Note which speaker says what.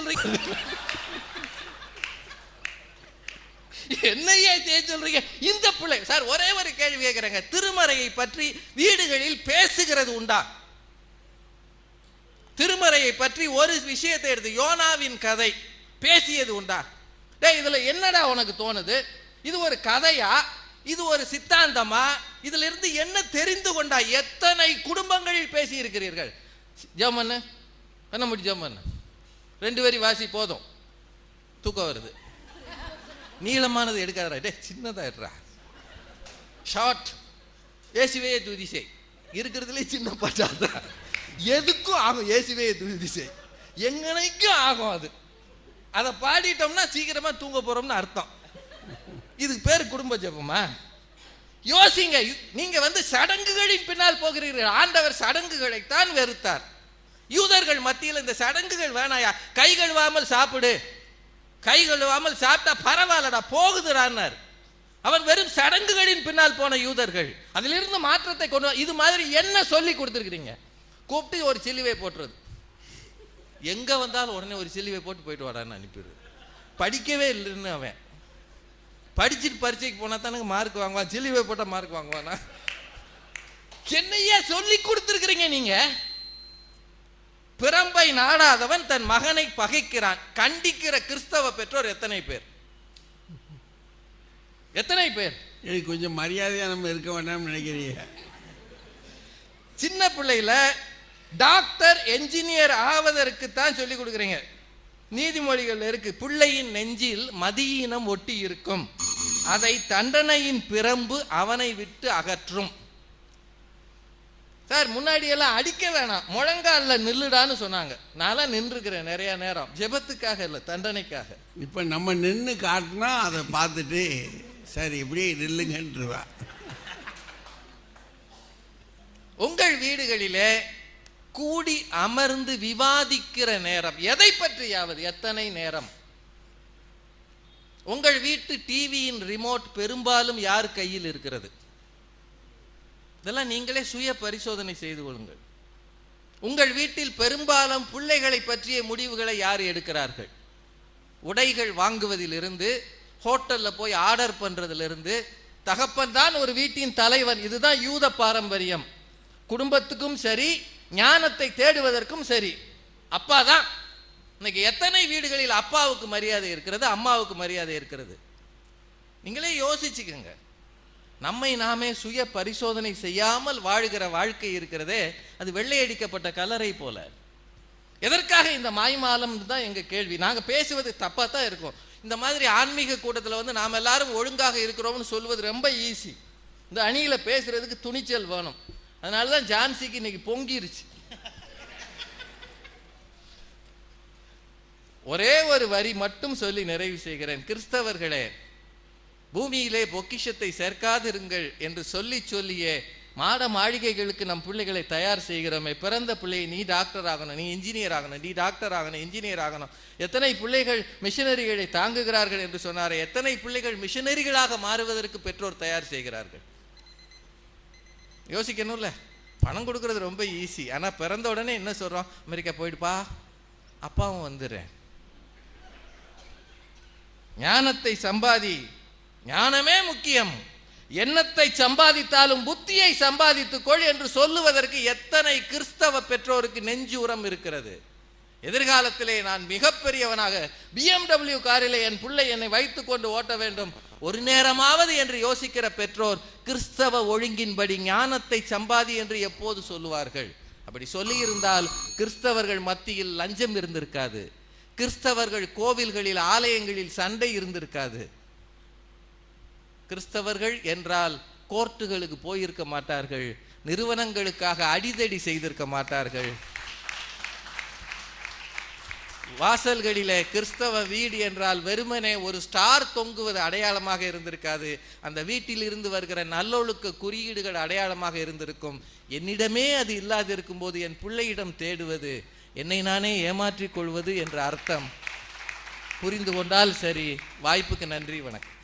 Speaker 1: சொல்றீங்க? என்னையே செய்ய சொல்றீங்க? இந்த பிள்ளை சார் ஒரே ஒரு கேள்வி கேட்கிறேங்க. திருமறையை பற்றி வீடுகளில் பேசுகிறது உண்டா? திருமறையை பற்றி ஒரு விஷயத்தை எடுத்து யோனாவின் கதை பேசியது உண்டா? டே இதுல என்னடா உனக்கு தோணுது? இது ஒரு கதையா? இது ஒரு சித்தாந்தமா? இதுல இருந்து என்ன தெரிந்து கொண்டா எத்தனை குடும்பங்களில் பேசி இருக்கிறீர்கள் ஜம்மன்னு என்ன முடியும் ஜம்மன்னு ரெண்டு வரி வாசி போதும். தூக்கம் வருது. நீளமானது எடுக்காதடா. டே சின்னதா எடுறா. ஷார்ட் ஏசுவே துதிசை இருக்கிறதுலே சின்ன பாட்டாதான் எதுக்கும் ஆகும் ஏசுவே துதிசை எங்கனைக்கும் ஆகும் அது. அதை பாடிட்டோம்னா சீக்கிரமா தூங்க போறோம்னு அர்த்தம். இதுக்கு பேர் குடும்ப ஜெபமா? யோசிங்க. நீங்க வந்து சடங்குகளின் பின்னால் போகிறீர்கள். ஆண்டவர் சடங்குகளைத்தான் வெறுத்தார். யூதர்கள் மத்தியில் இந்த சடங்குகள் வேணாயா? கை கழுவாமல் சாப்பிடு. கை கழுவாமல் சாப்பிட்டா பரவாயில்லடா போகுதுடான்னார். அவன் வெறும் சடங்குகளின் பின்னால் போன யூதர்கள். அதிலிருந்து மாற்றத்தை கொண்டு இது மாதிரி என்ன சொல்லி கொடுத்துருக்கிறீங்க? கூப்பிட்டு ஒரு சிலுவை போட்டுறது. எங்க வந்தாலும் உடனே ஒரு சிலுவை போட்டு போயிட்டு வாடான்னு அனுப்பிடுறது. படிக்கவே இல்லைன்னு அவன். படிச்சுட்டு பரீட்சைக்கு போனா தானே மார்க் வாங்குவான் சிலுவை போட்டா மார்க் வாங்குவானா? என்னையா சொல்லி கொடுத்துருக்குறீங்க நீங்கள் பிறம்பை நாடாதவன் தன் மகனை பகைக்கிறான். கண்டிக்கிற கிறிஸ்தவ பெற்றோர் எத்தனை பேர்? எத்தனை பேர்?
Speaker 2: எனக்கு கொஞ்சம் மரியாதையா நம்ம இருக்க வேண்டாம்னு நினைக்கிறீங்க.
Speaker 1: சின்ன பிள்ளையில டாக்டர் என்ஜினியர் ஆவதற்கு தான் சொல்லி கொடுக்குறீங்க. நீதிமொழிகள் இருக்கு பிள்ளையின் நெஞ்சில் மதியீனம் ஒட்டி இருக்கும். அதை தண்டனையின் பிரம்பு அவனை விட்டு அகற்றும். சார் முன்னாடி எல்லாம் அடிக்க வேணாம். முழங்கால்ல நில்லுடான்னு சொன்னாங்க. நான்லாம் நின்றுக்கிறேன் நிறைய நேரம். ஜெபத்துக்காக இல்லை தண்டனைக்காக.
Speaker 2: இப்போ நம்ம நின்று காட்டினா அதை பார்த்துட்டு சரி இப்படியே நில்லுங்கன்றுவா.
Speaker 1: உங்கள் வீடுகளிலே கூடி அமர்ந்து விவாதிக்கிற நேரம். எதை பற்றியாவது எத்தனை நேரம்? உங்கள் வீட்டு டிவியின் ரிமோட் பெரும்பாலும் யார் கையில் இருக்கிறது? இதெல்லாம் நீங்களே சுய பரிசோதனை செய்து கொள்ளுங்கள். உங்கள் வீட்டில் பெரும்பாலும் பிள்ளைகளை பற்றிய முடிவுகளை யார் எடுக்கிறார்கள்? உடைகள் வாங்குவதிலிருந்து ஹோட்டலில் போய் ஆர்டர் பண்ணுறதுலேருந்து தகப்பன் தான் ஒரு வீட்டின் தலைவன் இதுதான் யூத பாரம்பரியம். குடும்பத்துக்கும் சரி ஞானத்தை தேடுவதற்கும் சரி. அப்பா தான். இன்னைக்கு எத்தனை வீடுகளில் அப்பாவுக்கு மரியாதை இருக்கிறது அம்மாவுக்கு மரியாதை இருக்கிறது? நீங்களே யோசிச்சுக்கோங்க. நம்மை நாமே சுய பரிசோதனை செய்யாமல் வாழ்கிற வாழ்க்கை இருக்கிறதே அது வெள்ளையடிக்கப்பட்ட கலரை போல. எதற்காக இந்த மாய்மாலம் தான் எங்க கேள்வி? நாங்கள் பேசுவது தப்பா தான் இருக்கும். இந்த மாதிரி ஆன்மீக கூட்டத்தில் வந்து நாம் எல்லாரும் ஒழுங்காக இருக்கிறோம்னு சொல்வது ரொம்ப ஈஸி இந்த அணியில் பேசுறதுக்கு துணிச்சல் வேணும். அதனால தான் ஜான்சிக்கு இன்னைக்கு பொங்கிருச்சு. ஒரே ஒரு வரி மட்டும் சொல்லி நிறைவு செய்கிறேன். கிறிஸ்தவர்களே பூமியிலே பொக்கிஷத்தை சேர்க்காதிருங்கள் என்று சொல்லி சொல்லியே மாட மாளிகைகளுக்கு நம் பிள்ளைகளை தயார் செய்கிறோமே. பிறந்த பிள்ளையை நீ டாக்டர் ஆகணும் நீ இன்ஜினியர் ஆகணும் நீ டாக்டர் ஆகணும் இன்ஜினியர் ஆகணும். எத்தனை பிள்ளைகள் மிஷினரிகளை தாங்குகிறார்கள் என்று சொன்னாரே. எத்தனை பிள்ளைகள் மிஷினரிகளாக மாறுவதற்கு பெற்றோர் தயார் செய்கிறார்கள். யோசிக்கணும்ல? பணம் கொடுக்கறது ரொம்ப ஈஸி ஆனால் பிறந்த உடனே என்ன சொல்கிறோம் அமெரிக்கா போயிடுப்பா. அப்பாவும் வந்துடுறேன். ஞானத்தை சம்பாதி. ஞானமே முக்கியம். எண்ணத்தை சம்பாதித்தாலும் புத்தியை சம்பாதித்துக்கொள் என்று சொல்லுவதற்கு எத்தனை கிறிஸ்தவ பெற்றோருக்கு நெஞ்சு உரம் இருக்கிறது. எதிர்காலத்திலே நான் மிகப்பெரியவனாக பிஎம்டபிள்யூ காரிலே என் பிள்ளை என்னை வைத்துக்கொண்டு ஓட்ட வேண்டும். ஒரு நேரமாவது என்று யோசிக்கிற பெற்றோர் கிறிஸ்தவ ஒழுங்கின்படி ஞானத்தை சம்பாதி என்று எப்போது சொல்லுவார்கள்? அப்படி சொல்லியிருந்தால் கிறிஸ்தவர்கள் மத்தியில் லஞ்சம் இருந்திருக்காது. கிறிஸ்தவர்கள் கோவில்களில் ஆலயங்களில் சண்டை இருந்திருக்காது. கிறிஸ்தவர்கள் என்றால் கோர்ட்டுகளுக்கு போயிருக்க மாட்டார்கள் நிறுவனங்களுக்காக அடிதடி செய்திருக்க மாட்டார்கள். வாசல்களிலே கிறிஸ்தவ வீடு என்றால் வெறுமனே ஒரு ஸ்டார் தொங்குவது அடையாளமாக இருந்திருக்காது. அந்த வீட்டில் இருந்து வருகிற நல்லொழுக்க குறியீடுகள் அடையாளமாக இருந்திருக்கும். என்னிடமே அது இல்லாதிருக்கும் போது என் பிள்ளையிடம் தேடுவது என்னை நானே ஏமாற்றிக் கொள்வது என்ற அர்த்தம். புரிந்து கொண்டால் சரி. வாய்ப்புக்கு நன்றி வணக்கம்.